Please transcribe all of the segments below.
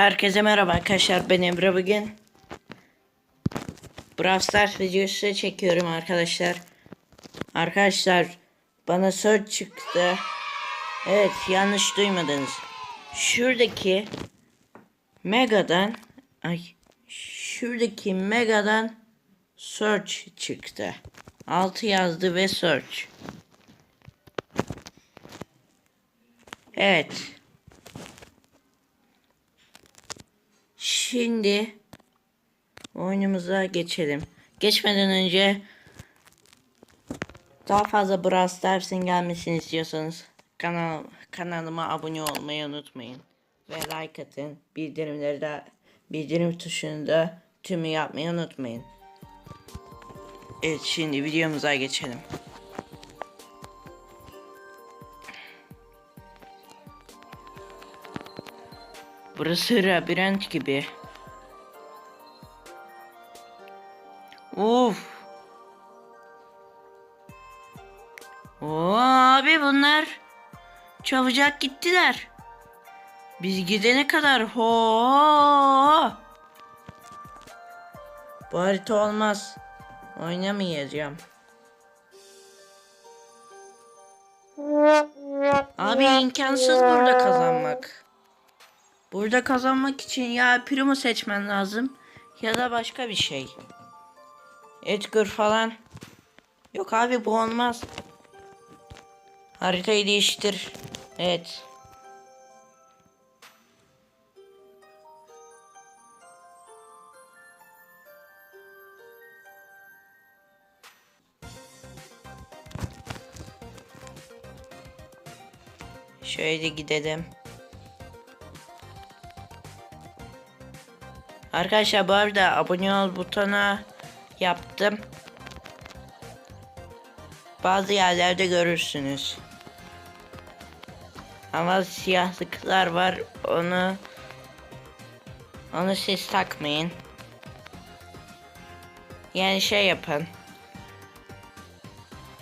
Herkese merhaba arkadaşlar ben Emre bugün. Brawl Stars videosu çekiyorum arkadaşlar. Arkadaşlar bana search çıktı. Evet yanlış duymadınız. Şuradaki Mega'dan Ay Şuradaki Mega'dan Search çıktı. 6 yazdı ve search. Evet Şimdi oyunumuza geçelim. Geçmeden önce daha fazla Brawl Stars'ın gelmesini istiyorsanız kanal kanalıma abone olmayı unutmayın. Ve like atın. Bildirimleri de bildirim tuşunu da tümü yapmayı unutmayın. Evet şimdi videomuza geçelim. Burası labirent gibi. Çabucak gittiler. Biz gidene kadar ho. Bu harita olmaz. Oynamayacağım. Abi imkansız burada kazanmak. Burada kazanmak için ya Primo seçmen lazım ya da başka bir şey. Edgar falan. Yok abi bu olmaz. Haritayı değiştir. Evet. Şöyle gidelim. Arkadaşlar bu arada abone ol butona yaptım. Bazı yerlerde görürsünüz. Ama siyahlıklar var. Onu onu siz takmayın. Yani şey yapın.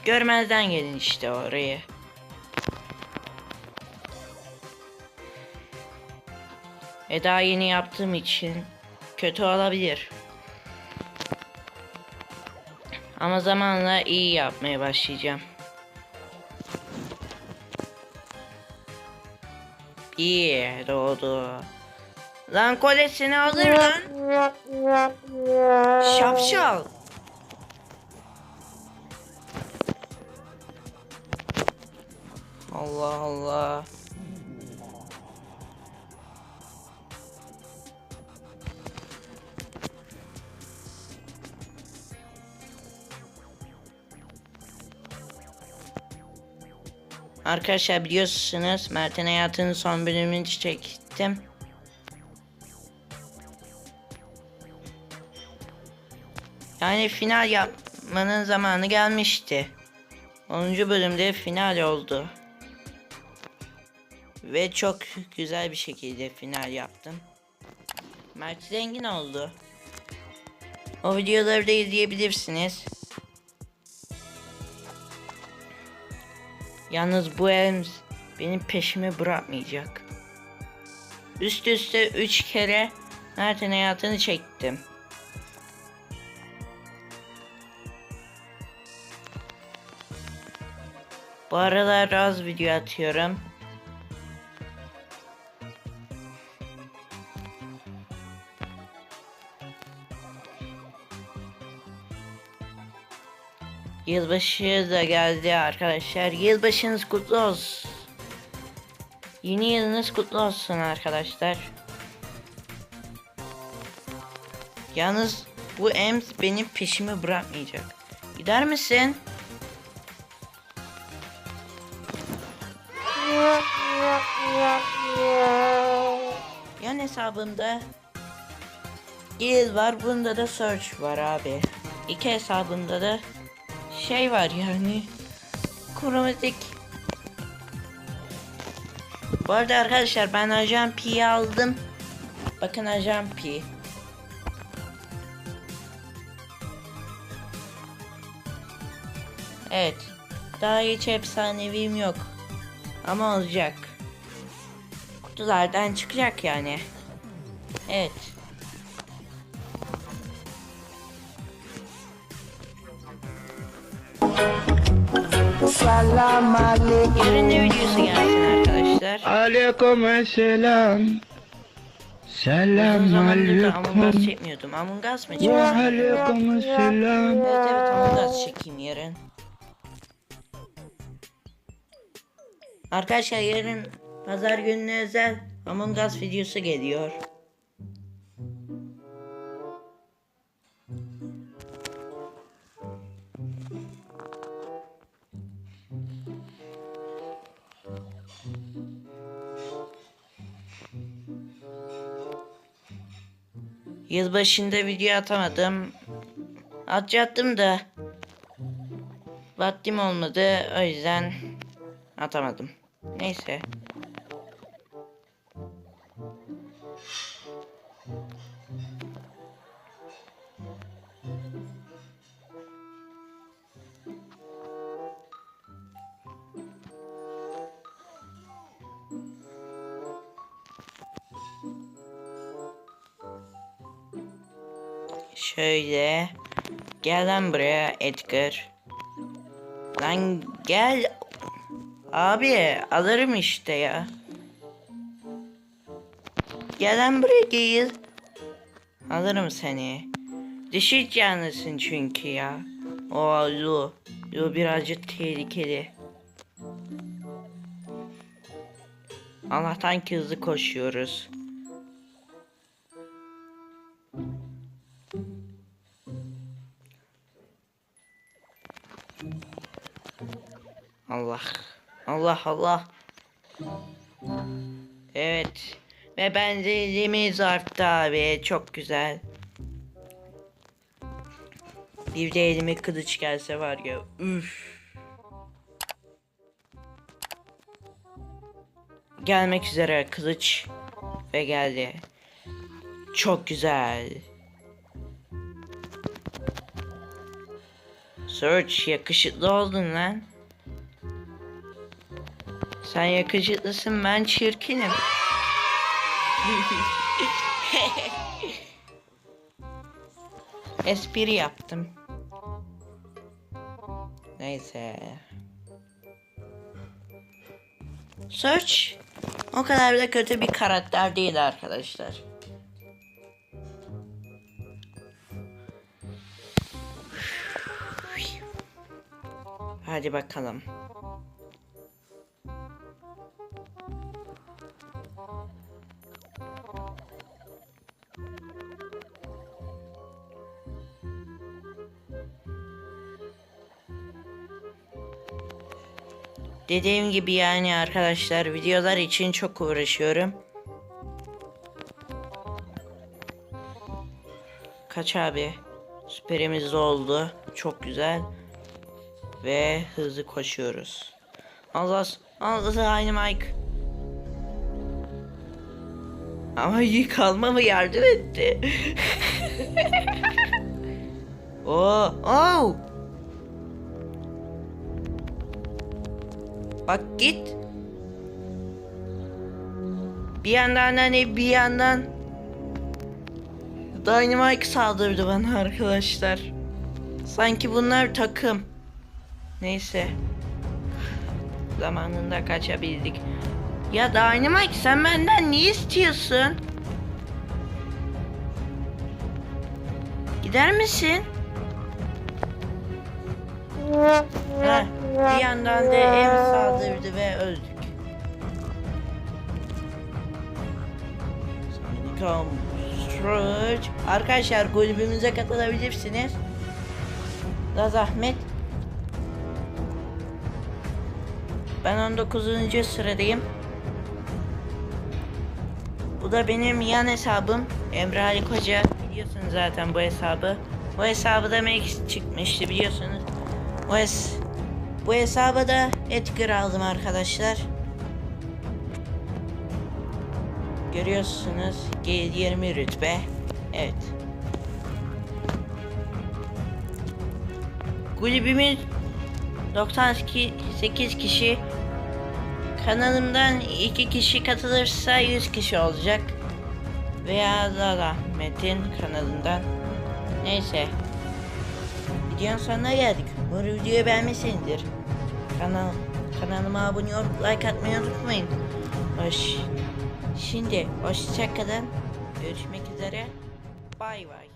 Görmezden gelin işte orayı. E daha yeni yaptığım için kötü olabilir. Ama zamanla iyi yapmaya başlayacağım. İyi doğdu. Lan kolesini alır lan. Şapşal. Allah Allah. Arkadaşlar biliyorsunuz Mert'in hayatının son bölümünü çektim. Yani final yapmanın zamanı gelmişti. 10. bölümde final oldu. Ve çok güzel bir şekilde final yaptım. Mert zengin oldu. O videoları da izleyebilirsiniz. Yalnız bu Elms benim peşimi bırakmayacak. Üst üste 3 kere Mert'in hayatını çektim. Bu aralar az video atıyorum. Yılbaşı da geldi arkadaşlar. Yılbaşınız kutlu olsun. Yeni yılınız kutlu olsun arkadaşlar. Yalnız bu Ems benim peşimi bırakmayacak. Gider misin? Yan hesabımda Yıl var, bunda da search var abi. İki hesabımda da şey var yani. Kromatik. Bu arada arkadaşlar ben Ajan P'yi aldım. Bakın Ajan P. Evet. Daha hiç efsanevim yok. Ama olacak. Kutulardan çıkacak yani. Evet. Salam aleyküm. Yarın ne videosu gelsin arkadaşlar? Aleyküm selam. Selam da Among Us aleyküm. çekmiyordum. Among Us mı çekeceğim? aleyküm selam. Evet evet Among Us çekeyim yarın. Arkadaşlar yarın pazar gününe özel Among Us videosu geliyor. Yılbaşında video atamadım. Atacaktım da vaktim olmadı o yüzden atamadım. Neyse. Şöyle. Gel lan buraya Edgar. Lan gel. Abi alırım işte ya. Gel lan buraya gel. Alırım seni. Dişi canlısın çünkü ya. O Lu. Lu birazcık tehlikeli. Allah'tan ki hızlı koşuyoruz. Allah. Allah Allah. Evet. Ve benzerliğimiz arttı abi. Çok güzel. Bir de elime kılıç gelse var ya. Üf. Gelmek üzere kılıç. Ve geldi. Çok güzel. Search yakışıklı oldun lan. Sen yakışıklısın ben çirkinim. Espri yaptım. Neyse. Search o kadar da kötü bir karakter değil arkadaşlar. Hadi bakalım. Dediğim gibi yani arkadaşlar videolar için çok uğraşıyorum. Kaç abi? Süperimiz oldu. Çok güzel. Ve hızlı koşuyoruz. Allah Allah aynı Mike. Ama iyi kalmama yardım etti. Oo, oh. Bak git. Bir yandan hani bir yandan Dynamite saldırdı bana arkadaşlar. Sanki bunlar takım. Neyse. Zamanında kaçabildik. Ya Dynamite sen benden ne istiyorsun? Gider misin? Heh, bir yandan da ev saldırdı ve öldük. Come Stretch. Arkadaşlar kulübümüze katılabilirsiniz. Da zahmet. Ben 19. sıradayım. Bu da benim yan hesabım. Emre Ali Koca. Biliyorsunuz zaten bu hesabı. Bu hesabı da Max çıkmıştı biliyorsunuz. Bu, hes bu hesaba da Edgar aldım arkadaşlar. Görüyorsunuz G20 rütbe. Evet. Kulübümüz 98 kişi. Kanalımdan 2 kişi katılırsa 100 kişi olacak. veya Zara Metin kanalından. Neyse. Videonun sonuna geldik. Bu videoyu beğenmişsinizdir. Kanal, kanalıma abone olup like atmayı unutmayın. Hoş. Şimdi hoşçakalın. Görüşmek üzere. Bay bay.